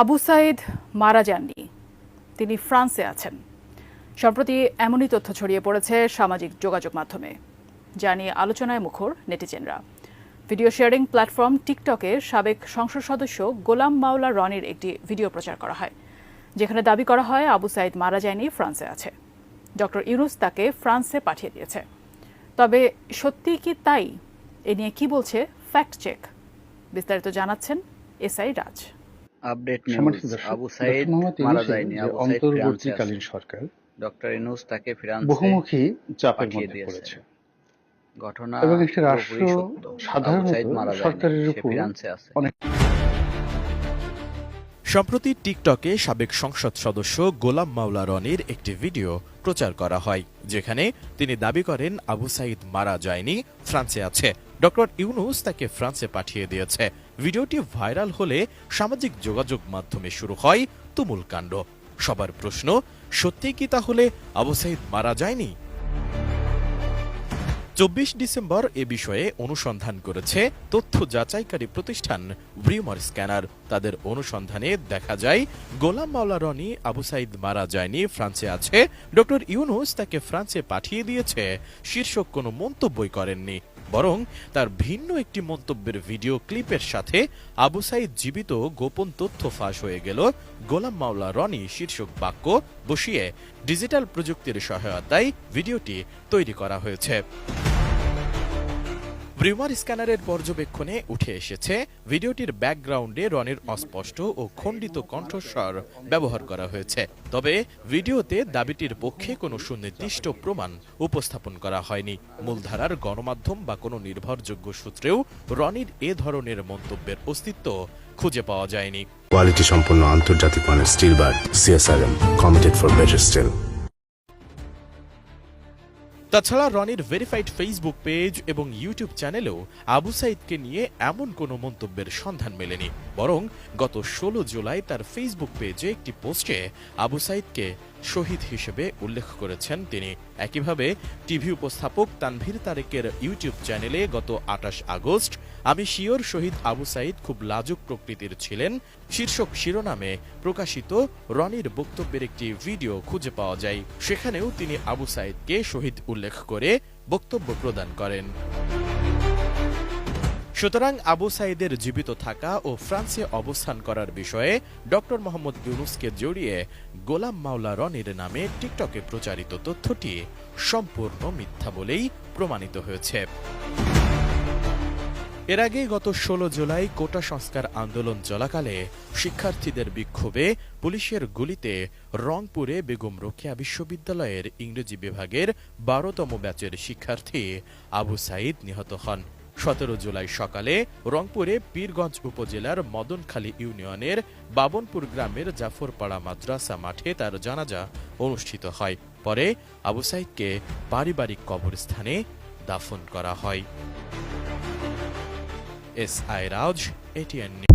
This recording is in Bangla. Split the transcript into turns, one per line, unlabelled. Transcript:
আবু সাইদ মারা যাননি। তিনি ফ্রান্সে আছেন। সম্প্রতি এমনই তথ্য ছড়িয়ে পড়েছে সামাজিক যোগাযোগ মাধ্যমে। যা নিয়ে আলোচনায় মুখর নেটিজেনরা। ভিডিও শেয়ারিং প্ল্যাটফর্ম টিকটকে সাবেক সংসদ সদস্য গোলাম মাওলা রনির একটি ভিডিও প্রচার করা হয়, যেখানে দাবি করা হয় আবু সাইদ মারা যায়নি, ফ্রান্সে আছে। ডক্টর ইউনুস তাকে ফ্রান্সে পাঠিয়ে দিয়েছে। তবে সত্যি কি তাই? এ নিয়ে কি বলছে ফ্যাক্ট চেক? বিস্তারিত জানাচ্ছেন SI Raj.
Update news Abu Sayeed মারা যায়নি আবু সাইদ ফ্রান্সে
অন্তর্বর্তীকালীন সরকার
ডক্টর ইনুস তাকে ফ্রান্সে
বহুমুখী চাপের মধ্যে পড়েছে।
ঘটনা
এবং একটি রাষ্ট্র সাধারণত
আবু সাইদ মারা যায়নি,
সরকারের উপর
ফ্রান্সে আছে।
অনেক
সম্প্রতি টিকটকে সাবেক সংসদ সদস্য গোলাম মাওলা রনির একটি ভিডিও প্রচার করা হয় যেখানে তিনি দাবি করেন আবু সাইদ মারা যায়নি ফ্রান্সে আছে। ডক্টর ইউনুস তাকে ফ্রান্সে পাঠিয়ে দিয়েছে। ভিডিওটি ভাইরাল হলে সামাজিক যোগাযোগ মাধ্যমে শুরু হয় তুমুল কাণ্ড। সবার প্রশ্ন, সত্যি কি তাহলে আবু সাইদ মারা যায়নি? চব্বিশ ডিসেম্বর এ বিষয়ে অনুসন্ধান করেছে তথ্য যাচাইকারী প্রতিষ্ঠান ব্রিউমার স্ক্যানার। তাদের অনুসন্ধানে দেখা যায়, গোলাম মাওলা রনি আবু সাইদ মারা যায়নি, ফ্রান্সে আছে। ডক্টর ইউনুস তাকে ফ্রান্সে পাঠিয়ে দিয়েছে। শীর্ষক কোনো মন্তব্যই করেননি। বরং তার ভিন্ন একটি মন্তব্যের ভিডিও ক্লিপের সাথে আবু সাইদ জীবিত গোপন তথ্য ফাঁস হয়ে গেল। গোলাম মাওলা রনি শীর্ষক বাক্য বসিয়ে ডিজিটাল প্রযুক্তির সহায়তায় ভিডিওটি তৈরি করা হয়েছে। ব্রিউমার স্ক্যানারের পর্যবেক্ষণে উঠে এসেছে ভিডিওটির ব্যাকগ্রাউন্ডে রনির অস্পষ্ট ও খণ্ডিত কণ্ঠস্বর ব্যবহার করা হয়েছে। তবে ভিডিওতে দাবিটির পক্ষে কোনো সুনির্দিষ্ট প্রমাণ উপস্থাপন করা হয়নি। মূলধারার গণমাধ্যম বা কোনো নির্ভরযোগ্য সূত্রেও রনির এ ধরনের মন্তব্যের অস্তিত্ব খুঁজে পাওয়া যায়নি।
কোয়ালিটি সম্পন্ন আন্তর্জাতিক মানের steel bar C S R M committed for better steel
তাছাড়া রনির ভেরিফাইড ফেসবুক পেজ এবং ইউটিউব চ্যানেলেও আবু সাইদকে নিয়ে এমন কোনো মন্তব্যের সন্ধান মেলেনি। বরং গত ষোলো জুলাই তার ফেসবুক পেজে একটি পোস্টে আবু সাইদকে শহীদ হিসেবে উল্লেখ করেছেন তিনি। একইভাবে, টিভি উপস্থাপক তানভীর তারেকের ইউটিউব চ্যানেলে গত আটাশ আগস্ট আমি শিওর শহীদ আবু সাইদ খুব লাজুক প্রকৃতির ছিলেন। শীর্ষক শিরোনামে প্রকাশিত রনির বক্তব্যের একটি ভিডিও খুঁজে পাওয়া যায়। সেখানেও তিনি আবু সাইদকে শহীদ উল্লেখ করে বক্তব্য প্রদান করেন। সুতরাং আবু সাইদের জীবিত থাকা ও ফ্রান্সে অবস্থান করার বিষয়ে ডক্টর মোহাম্মদ ইউনুসকে জড়িয়ে গোলাম মাওলা রনির নামে টিকটকে প্রচারিত তথ্যটি সম্পূর্ণ মিথ্যা বলেই প্রমাণিত হয়েছে। এর আগে গত ষোলো জুলাই কোটা সংস্কার আন্দোলন চলাকালে শিক্ষার্থীদের বিক্ষোভে পুলিশের গুলিতে রংপুরে বেগম রোকেয়া বিশ্ববিদ্যালয়ের ইংরেজি বিভাগের বারোতম ব্যাচের শিক্ষার্থী আবু সাইদ নিহত হন। সতেরো জুলাই সকালে রংপুরে পীরগঞ্জ উপজেলার মদনখালী ইউনিয়নের বাবনপুর গ্রামের জাফরপাড়া মাদ্রাসা মাঠে তার জানাজা অনুষ্ঠিত হয়। পরে আবু সাইদকে পারিবারিক কবরস্থানে দাফন করা হয়। S I Raj ATN